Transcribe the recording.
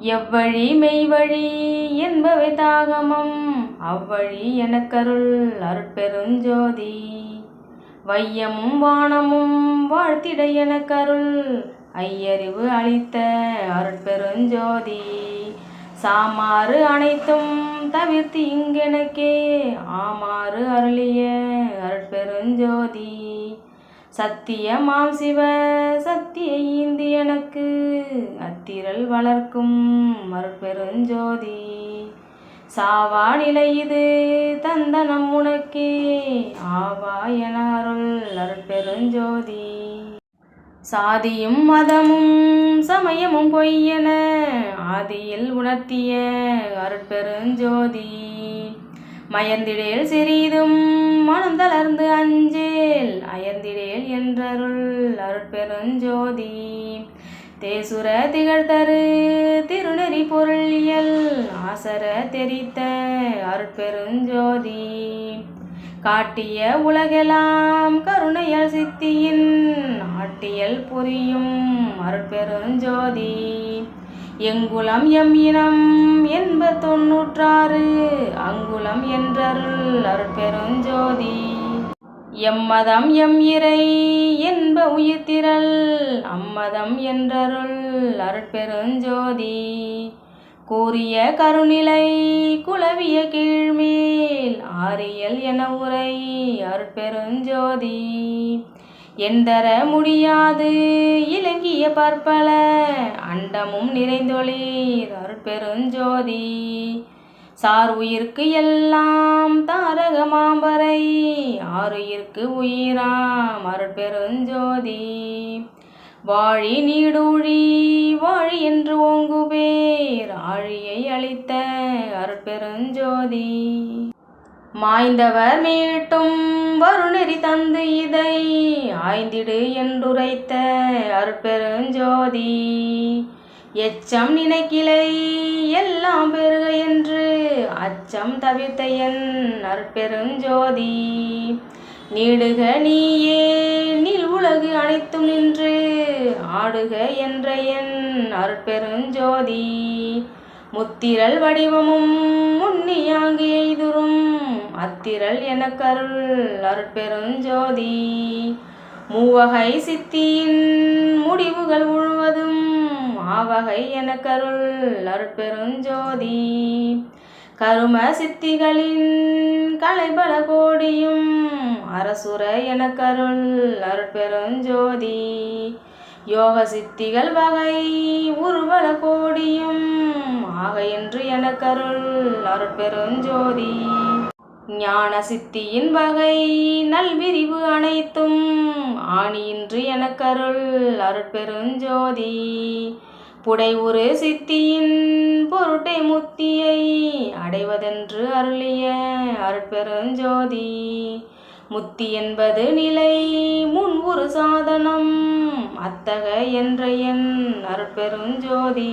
எவ்வழி மெய்வழி என்பவை தாகமம் அவ்வழி எனக்கருள் அருட்பெருஞ்சோதி. வையமும் வானமும் வாழ்த்திட எனக்கருள் ஐயறிவு அளித்த அருட்பெருஞ்சோதி. சாமாறு அனைத்தும் தவிர்த்து இங்கெனக்கே ஆமாறு அருளிய அருட்பெருஞ்சோதி. சத்தியமாம் சிவ சத்திய ஈந்து எனக்கு அத்திரல் வளர்க்கும் மறுபெருஞ்சோதி. சாவா நிலை இது தந்தனம் உனக்கே. ஆவா என அருள் அருட்பெருஞ்சோதி சாதியும் மதமும் சமயமும் பொய்யென ஆதியில் உணர்த்திய அருட்பெருஞ்சோதி. மயந்திடேல் சிறிதும் மனம் தளர்ந்து அஞ்சேல் அயர்ந்திடேல் என்றருள் அருட்பெருஞ்சோதி. தேசுர திகழ்தரு திருநெறி பொருளியல் ஆசர தெரித்த அருட்பெருஞ்சோதி காட்டிய உலகெல்லாம் கருணையல் சித்தியின் ஆட்டியல் புரியும் அருட்பெருஞ்சோதி எங்குலம் எம் இனம் என்ப தொன்னூற்றாறு அங்குலம் என்றருள் அருட்பெருஞ்சோதி எம்மதம் எம் இறை என்ப உயிர்த்திரள். அம்மதம் என்றருள் அருட்பெருஞ்சோதி. கூறிய கருநிலை குலவிய கீழ்மேல். ஆரியல் என உரை அருட்பெருஞ்சோதி. எந்தர முடியாது இலங்கிய பற்பல. அண்டமும் நிறைந்தொளீர் அருட்பெருஞ்சோதி. சார் உயிர்க்கு எல்லாம் தாரக மாம்பரை ஆறுயிர்க்கு உயிராம் அருட்பெருஞ்சோதி வாழி நீடூழி வாழி என்று ஓங்குபேர் ஆழியை அளித்த அருட்பெருஞ்சோதி மாய்ந்தவர் மீட்டும் வருணெறி தந்து இதை ஆய்ந்திடு என்றுரைத்த அருட்பெருஞ்சோதி எச்சம் நினைக்கிலை எல்லாம் பெருக என்று அச்சம் தவிர்த்த என் நற்பெருஞ்சோதி. நீடுக நீயே நில் உலகு அனைத்தும் நின்று ஆடுக என்ற என் அருட்பெருஞ்சோதி முத்திரல் வடிவமும் முன்னியாங்கு எய்துரும் அத்திரல் எனக்கருள் அற்பெருஞ்சோதி மூவகை சித்தியின் முடிவுகள் முழுவதும் ஆவகை எனக்கருள் அருட்பெருஞ்சோதி. கரும சித்திகளின் கலைபல கோடியும் அரசுர எனக்கருள் அருட்பெருஞ்சோதி. யோக சித்திகள் வகை உருவல கோடியும் ஆக என்று எனக்கருள் அருட்பெருஞ்சோதி. ஞான சித்தியின் வகை நல்விரிவு அனைத்தும் ஆணியின்று எனக்கருள் அருட்பெருஞ்சோதி. புடை ஒரு சித்தியின் பொருட்டை முத்தியை அடைவதென்று அருளிய அருட்பெருஞ்சோதி. முத்தி என்பது நிலை முன் ஒரு சாதனம் அத்தக என்ற என் அருட்பெருஞ்சோதி.